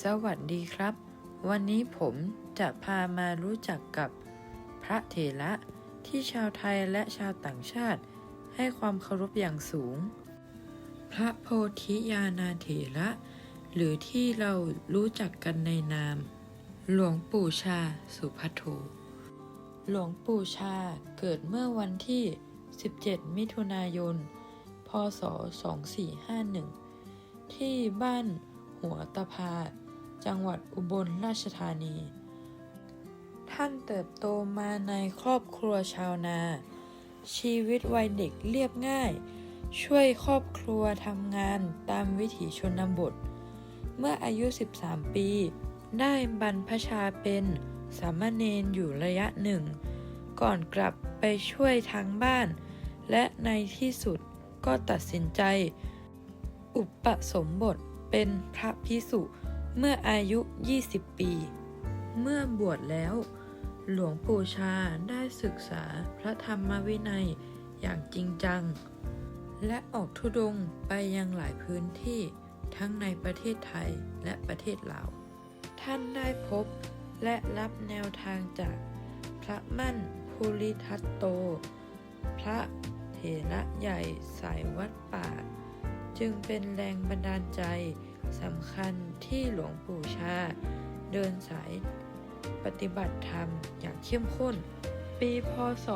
สวัสดีครับ วันนี้ผมจะพามารู้จักกับพระเถระที่ชาวไทยและชาวต่างชาติ ให้ความเคารพอย่างสูง พระโพธิญาณเถระ หรือที่เรารู้จักกันในนาม หลวงปู่ชาสุพัทโทหลวงปู่ชาเกิดเมื่อวันที่ 17 มิถุนายน พศ 2451 ที่บ้านหัวตะพา จังหวัดอุบลราชธานี ท่านเติบโตมาในครอบครัวชาวนา ชีวิตวัยเด็กเรียบง่าย ช่วยครอบครัวทำงานตามวิถีชนบท เมื่ออายุ 13 ปี ได้บรรพชาเป็นสามเณรอยู่ระยะหนึ่ง ก่อนกลับไปช่วยทางบ้าน และในที่สุดก็ตัดสินใจ อุปสมบทเป็นพระพิสุ เมื่ออายุ 20 ปี เมื่อบวชแล้ว หลวงปู่ชาได้ศึกษาพระธรรมวินัยอย่างจริงจัง และออกธุดงไปยังหลายพื้นที่ทั้งในประเทศไทยและประเทศลาว ท่านได้พบและรับแนวทางจากพระมั่นภูริทัตโต พระเถระใหญ่สายวัดป่า จึงเป็นแรงบันดาลใจ สำคัญที่หลวงปู่ชา เดินสายปฏิบัติธรรมอย่างเข้มข้น ปีพศ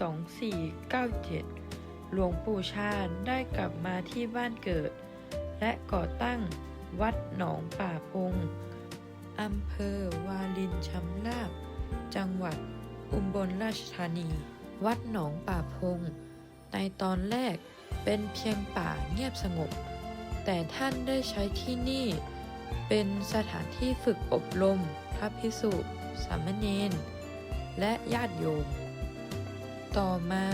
2497 หลวงปู่ชาได้กลับมาที่บ้านเกิด และก่อตั้งวัดหนองป่าพงอำเภอวาลินชำราบ จังหวัดอุบลราชธานี วัดหนองป่าพง ในตอนแรกเป็นเพียงป่าเงียบสงบ แต่ท่านได้ใช้ที่นี่ เป็นสถานที่ฝึกอบรม พระภิกษุ สามเณร และญาติโยม ต่อมา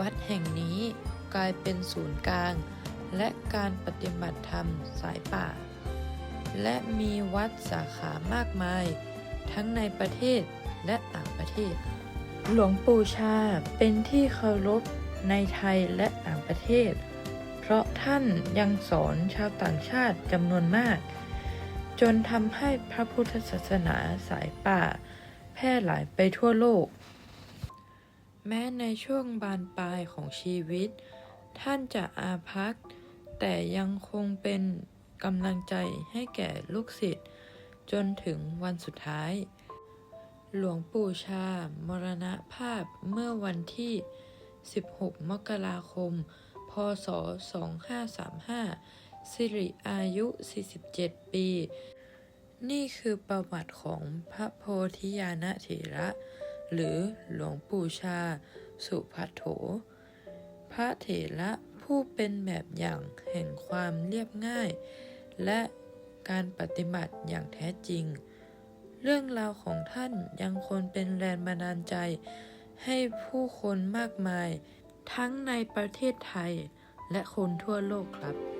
วัดแห่งนี้กลายเป็นศูนย์กลาง และการปฏิบัติธรรมสายป่า และมีวัดสาขามากมาย ทั้งในประเทศและต่างประเทศ หลวงปู่ชาเป็นที่เคารพในไทยและต่างประเทศ เพราะท่านยังสอนชาวต่างชาติจำนวนมาก จนทำให้พระพุทธศาสนาสายป่า แพร่หลายไปทั่วโลก แม้ในช่วงบานปลายของชีวิต ท่านจะอาภัพแต่ยังคงเป็นกำลังใจให้แก่ลูกศิษย์จนถึงวันสุดท้าย หลวงปู่ชา มรณภาพเมื่อวันที่ 16 มกราคม พศ 2535 สิริอายุ 47 ปี นี่คือประวัติของพระโพธิญาณเถระ หรือหลวงปู่ชา สุภัทโถ พระเถระผู้เป็นแบบอย่างแห่งความเรียบง่าย และการปฏิบัติอย่างแท้จริง เรื่องราวของท่านยังคงเป็นแรงบันดาลใจให้ผู้คนมากมาย ทั้งในประเทศไทยและคนทั่วโลกครับ